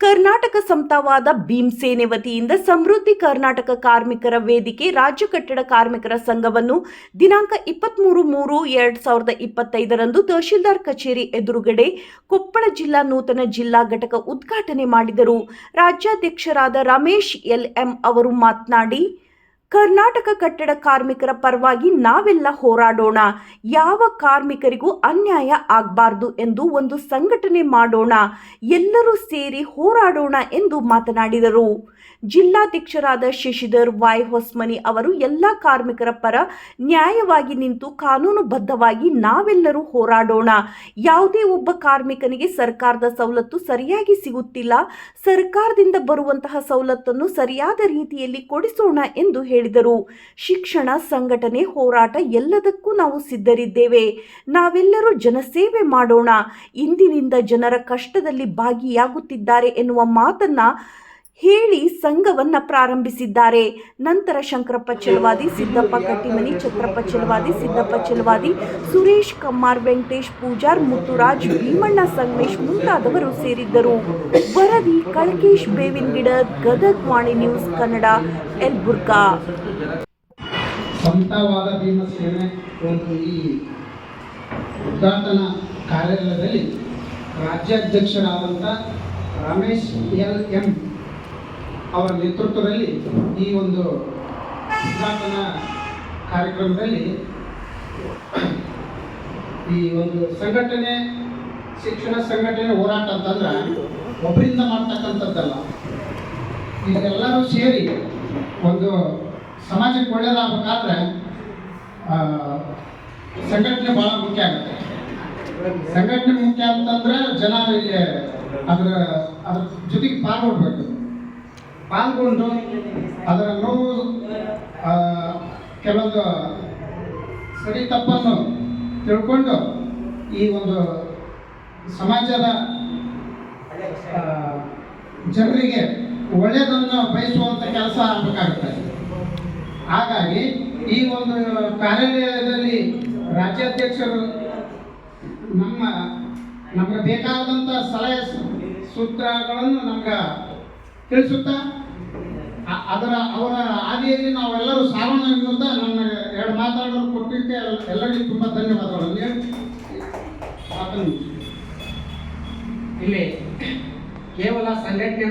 ಕರ್ನಾಟಕ ಸಂತವಾದ ಭೀಮ್ಸೇನೆ ವತಿಯಿಂದ ಸಮೃದ್ಧಿ ಕರ್ನಾಟಕ ಕಾರ್ಮಿಕರ ವೇದಿಕೆ, ರಾಜ್ಯ ಕಟ್ಟಡ ಕಾರ್ಮಿಕರ ಸಂಘವನ್ನು ದಿನಾಂಕ ಇಪ್ಪತ್ತ್ಮೂರು ಮೂರು ಎರಡು ಸಾವಿರದ ಇಪ್ಪತ್ತೈದರಂದು ತಹಶೀಲ್ದಾರ್ ಕಚೇರಿ ಎದುರುಗಡೆ ಕೊಪ್ಪಳ ಜಿಲ್ಲಾ ನೂತನ ಜಿಲ್ಲಾ ಘಟಕ ಉದ್ಘಾಟನೆ ಮಾಡಿದರು. ರಾಜ್ಯಾಧ್ಯಕ್ಷರಾದ ರಮೇಶ್ ಎಲ್ ಎಂ ಅವರು ಮಾತನಾಡಿ ಕರ್ನಾಟಕ ಕಟ್ಟಡ ಕಾರ್ಮಿಕರ ಪರವಾಗಿ ನಾವೆಲ್ಲ ಹೋರಾಡೋಣ. ಯಾವ ಕಾರ್ಮಿಕರಿಗೂ ಅನ್ಯಾಯ ಆಗಬಾರ್ದು ಎಂದು ಒಂದು ಸಂಘಟನೆ ಮಾಡೋಣ. ಎಲ್ಲರೂ ಸೇರಿ ಹೋರಾಡೋಣ ಎಂದು ಮಾತನಾಡಿದರು. ಜಿಲ್ಲಾಧ್ಯಕ್ಷರಾದ ಶಶಿಧರ್ ವಾಯ್ ಹೊಸ್ಮನಿ ಅವರು ಎಲ್ಲ ಕಾರ್ಮಿಕರ ಪರ ನ್ಯಾಯವಾಗಿ ನಿಂತು ಕಾನೂನುಬದ್ಧವಾಗಿ ನಾವೆಲ್ಲರೂ ಹೋರಾಡೋಣ. ಯಾವುದೇ ಒಬ್ಬ ಕಾರ್ಮಿಕನಿಗೆ ಸರ್ಕಾರದ ಸವಲತ್ತು ಸರಿಯಾಗಿ ಸಿಗುತ್ತಿಲ್ಲ. ಸರ್ಕಾರದಿಂದ ಬರುವಂತಹ ಸವಲತ್ತನ್ನು ಸರಿಯಾದ ರೀತಿಯಲ್ಲಿ ಕೊಡಿಸೋಣ ಎಂದು ಶಿಕ್ಷಣ ಸಂಘಟನೆ ಹೋರಾಟ ಎಲ್ಲದಕ್ಕೂ ನಾವು ಸಿದ್ಧರಿದ್ದೇವೆ. ನಾವೆಲ್ಲರೂ ಜನಸೇವೆ ಮಾಡೋಣ. ಇಂದಿನಿಂದ ಜನರ ಕಷ್ಟದಲ್ಲಿ ಭಾಗಿಯಾಗುತ್ತಿದ್ದಾರೆ ಎನ್ನುವ ಮಾತನ್ನ ಹೇಳಿ ಸಂಘವನ್ನ ಪ್ರಾರಂಭಿಸಿದ್ದಾರೆ. ನಂತರ ಶಂಕರಪ್ಪ ಚಲವಾದಿ, ಸಿದ್ದಪ್ಪ ಕಟ್ಟಿಮನಿ, ಛತ್ರಪ್ಪ ಚಲವಾದಿ, ಸಿದ್ದಪ್ಪ ಚಲವಾದಿ, ಸುರೇಶ್ ಕಮ್ಮಾರ್, ವೆಂಕಟೇಶ್ ಪೂಜಾರ್, ಮುತ್ತುರಾಜ್, ಭೀಮಣ್ಣ ಸಂಗಮೇಶ್ ಮುಂತಾದವರು ಸೇರಿದ್ದರು. ವರದಿ ಕಳಕೇಶ್ ಬೇವಿನಗಿಡ, ಗದಗ್ ವಾಣಿ ನ್ಯೂಸ್ ಕನ್ನಡ, ಯಲಬುರ್ಗಾ. ಕಾರ್ಯಾಲಯದಲ್ಲಿ ರಾಜ್ಯಾಧ್ಯಕ್ಷರಾದಂಥ ರಮೇಶ್ ಎಲ್ ಎಂ ಅವರ ನೇತೃತ್ವದಲ್ಲಿ ಈ ಒಂದು ಉದ್ಘಾಟನ ಕಾರ್ಯಕ್ರಮದಲ್ಲಿ ಈ ಒಂದು ಸಂಘಟನೆ, ಶಿಕ್ಷಣ ಸಂಘಟನೆ ಹೋರಾಟ ಅಂತಂದ್ರೆ ಒಬ್ಬರಿಂದ ಮಾಡ್ತಕ್ಕಂಥದ್ದಲ್ಲ. ಇದೆಲ್ಲರೂ ಸೇರಿ ಒಂದು ಸಮಾಜಕ್ಕೆ ಒಳ್ಳೇದಾಗಬೇಕಾದ್ರೆ ಸಂಘಟನೆ ಭಾಳ ಮುಖ್ಯ ಆಗುತ್ತೆ. ಸಂಘಟನೆ ಮುಖ್ಯ ಅಂತಂದ್ರೆ ಜನ ಇಲ್ಲಿ ಅದರ, ಅದ್ರ ಜೊತೆಗೆ ಪಾಲ್ಗೊಳ್ಬೇಕು. ಪಾಲ್ಗೊಂಡು ಅದರ ನೋವು ಕೆಲವೊಂದು ಸರಿ ತಪ್ಪನ್ನು ತಿಳ್ಕೊಂಡು ಈ ಒಂದು ಸಮಾಜದ ಜನರಿಗೆ ಒಳ್ಳೆಯದನ್ನು ಬಯಸುವಂಥ ಕೆಲಸ ಆಗಬೇಕಾಗುತ್ತೆ. ಹಾಗಾಗಿ ಈ ಒಂದು ಕಾರ್ಯಾಲಯದಲ್ಲಿ ರಾಜ್ಯಾಧ್ಯಕ್ಷರು ನಮ್ಮ, ನಮಗೆ ಬೇಕಾದಂಥ ಸಲಹೆ ಸೂತ್ರಗಳನ್ನು ನಮ್ಗೆ ತಿಳಿಸುತ್ತಾ? ಅದರ ಅವರ ಹಾದಿಯಲ್ಲಿ ನಾವೆಲ್ಲರೂ ಸಾವನ್ನ ಎನ್ನುವಂತ ನನ್ನ ಎರಡು ಮಾತಾಡಲು ಕೊಟ್ಟಿದ್ದಕ್ಕೆ ಎಲ್ಲರಿಗೂ ತುಂಬ ಧನ್ಯವಾದಗಳು. ಹೇಳಿ ಇಲ್ಲಿ ಕೇವಲ ಸಂಘಟನೆ